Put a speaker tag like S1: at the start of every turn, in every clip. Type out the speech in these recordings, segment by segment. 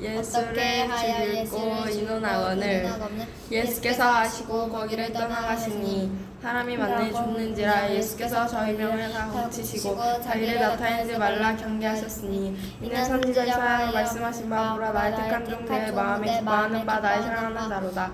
S1: 예수를 죽이고 인원학원을 예수께서 하시고 거기를 떠나가시니 사람이 만일 죽는지라 예수께서 저희 명을 다 고치시고 자기를 나타내지 말라 경계하셨으니 이는 선지자 이사야가 말씀하신 바 보라. 나의 택한 종들의 마음에 기뻐하는 바 나의 사랑하는 자로다.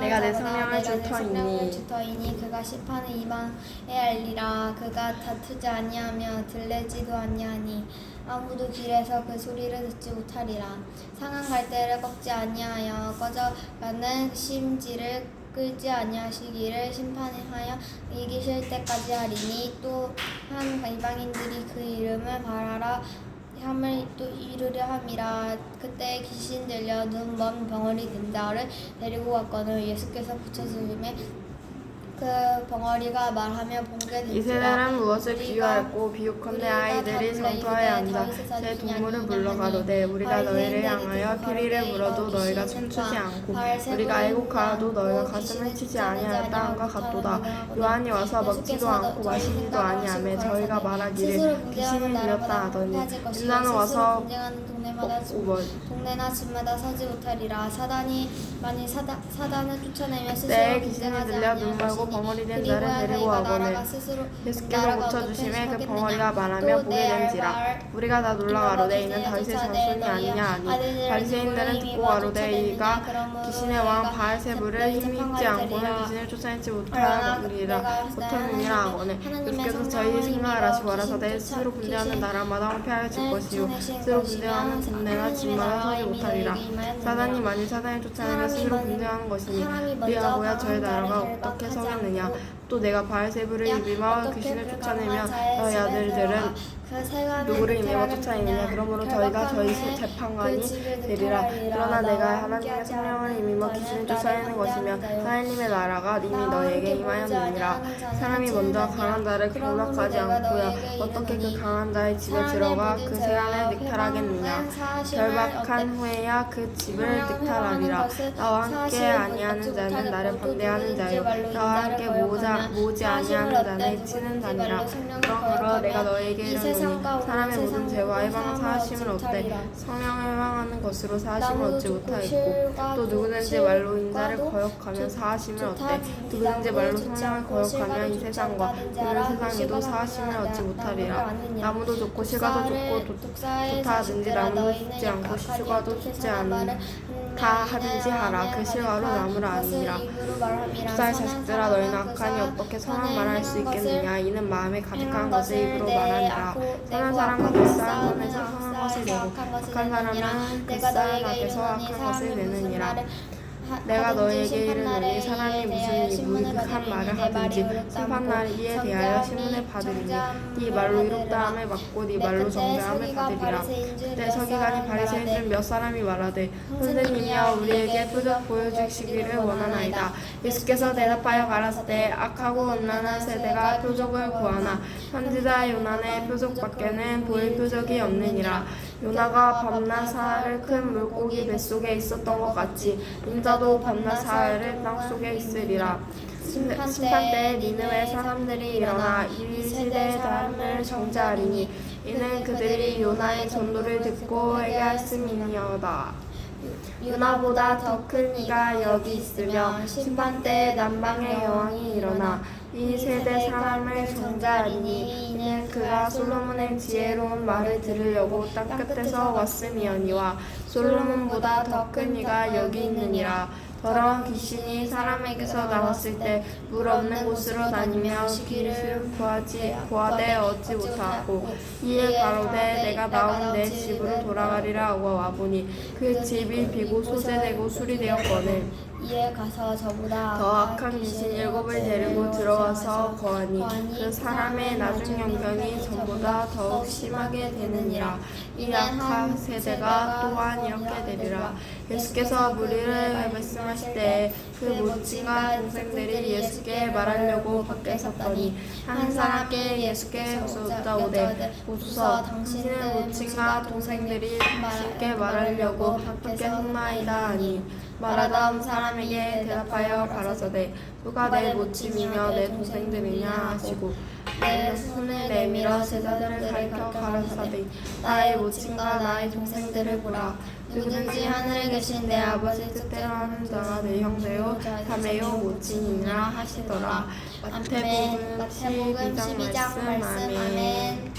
S1: 내가 내. 성령을.
S2: 성령을 주터이니? 그가 심판을 이방에 알리라. 그가 다투지 아니하며 들레지도 아니하니 아무도 길에서 그 소리를 듣지 못하리라. 상한 갈대를 꺾지 아니하여 꺼져가는 심지를 끌지 아니하시기를 심판하여 이기실 때까지 하리니 또한 이방인들이 그 이름을 바라라 함을 또 이루려 함이라. 그때 귀신 들려 눈먼 벙어리 든 자를 데리고 왔거늘 예수께서 붙여주심에 그 벙어리가 말하며 본게
S1: 이 세대는 무엇을 비유하였고 비유컨대 아이들이 성터에 앉아 제 동물을 물러가로되 우리가 너희를 향하여 피리를 물어도 너희가 춤추지 않고 우리가 애곡하여도 너희가 가슴을 치지 아니하였다 함과 같도다. 요한이 와서 먹지도 않고 마시지도 아니하며 저희가 말하기를 귀신이 들렸다 하더니 인자는 와서
S2: 동네마다
S1: 먹고 뭐.
S2: 동네나 집마다 서지 못하리라. 사단이 만일 사다, 사단을 쫓아내며 스스로
S1: 귀신이
S2: 분쟁하지
S1: 들려 눈 멀고
S2: 것이니
S1: 벙어리 된 자를 데리고
S2: 스스로
S1: 예수께서 고쳐주심에 그. 벙어리가 말하며
S2: 또
S1: 보게
S2: 내
S1: 된지라.
S2: 말
S1: 우리가 다 놀라가로되 이는 다윗의 자손이 아니냐 하니. 바리새인들은 듣고 가로되 이가 귀신의 왕 바알세부를 힘입지 않고는 귀신을 쫓아내지 못하리라. 못하느니라 하거늘. 예수께서 저희 하시고 알아서되 스스로 분대하는 나라마다 황폐하게 질 것이요. 스스로 분대하는 군대나 집마다 서지 못하리라. 사단이 만일 사단을 쫓아내면 스스로 분대하는 것이니 우리하고야 저의 나라가 어떻게 서 겠느냐 또 내가 바알세부를 입이마 귀신을 쫓아내면 너희 아들들은 누구를 임의로 쫓아내느냐? 그러므로 저희가 저희 재판관이 되리라. 그러나 내가 하나님의 성령을 임의로 귀신을 쫓아내는 것이며 하나님의 나라가 이미 너희에게 임하였느니라. 사람이 먼저 강한 자를 경락하지 않고야 어떻게 그 강한 자의 집에 들어가 그 세안을 늑탈하겠느냐? 결박한 후에야 그 집을 늑탈하리라. 나와 함께 아니하는 자는 나를 반대하는 자요. 나와 함께 모자, 모지 아니하는 자는 치는 자니라. 그러므로 내가 너에게 이르노니 사람의 모든 죄와 해방 사하심을 얻되 성령을 해방하는 것으로 사하심을 얻지 못하겠고 또 누구든지 말로 인자를 거역하면 사하심을 얻되 누구든지 말로 성령을 거역하면 이 세상과 오늘 세상에도 사하심을 얻지 못하리라. 나무도 좋고 실과도 좋고 도- 좋다 하든지 나무도 죽지 않고 시주가도 죽지 않는 다 하든지 하라. 그 실과로 나무를 아니라. 쌀 자식들아 너희는 악하니 어떻게 선한 말을 할수 있겠느냐? 이는 마음에 가득한 것을 입으로 말하니라 선한 그쌀 손에서 선한 것을 내고 악한 사람은 그쌀 앞에서 악한 것을 내느니라. 내가 너에게 이르노니 한 말을 하든지 심판날 이에 대하여 신문을 받으리니 네 말로 이롭다함을 받고 네 말로 정죄함을 받으리라. 그때 서기관이 바리새인들 몇 사람이 말하되 선생님이여 우리에게 표적 보여주시기를 원하나이다. 예수께서 대답하여 가라사대 악하고 음란한 세대가 표적을 구하나 선지자 요나의 표적밖에는 보일 표적이 없느니라. 요나가 밤낮 사흘을 큰 물고기 뱃속에 있었던 것 같이 인자도 밤낮 사흘을 땅속에 있으리라 심판 때에 니느웨 사람들이 일어나 이 시대의 사람을 정죄하리니 이는 그들이 요나의 전도를 듣고 회개하였음이니어다. 요나보다 더 큰 이가 여기 있으며 심판 때에 남방의 여왕이 일어나 이 세대 사람을 정죄하리니 이는 그가 솔로몬의 지혜로운 말을 들으려고 땅 끝에서 왔음이oni와 솔로몬보다 더 큰 이가 여기 있느니라 더러운 귀신이 사람에게서 나왔을 때 물 없는 곳으로 다니며 길을 구하지 구하되 얻지 못하고 이에 가로되 내가 나온 내 집으로 돌아가리라 하고 와보니 그 집이 비고 소재되고 수리되었거늘
S2: 이에 가서 저보다
S1: 더 악한 귀신 일곱을 데리고 들어와서 거하니 그 사람의 나중 형편이 전보다 더욱 심하게 되느니라. 이 악한 세대가 또한 이렇게 되리라. 예수께서 무리를 말씀하실 때에 그 모친과 동생들이 예수께 말하려고 밖에 섰더니 한 사람께 예수께 묻다오되 보소서 당신은 모친과 동생들이 당신께 말하려고 밖에 섰나이다 하니 말하던 사람에게 대답하여 가라사대 누가 내 모친이며 내 동생들이냐? 하시고
S2: 내 손을 내밀어 제자들을 가리켜 가라사대 나의 모친과 나의 동생들을 보라. 누구든지 하늘에 계신 내 아버지 뜻대로 하는 자가 내 형제요 자매요 모친이라 하시더라.
S1: 마태복음 12장 말씀 아멘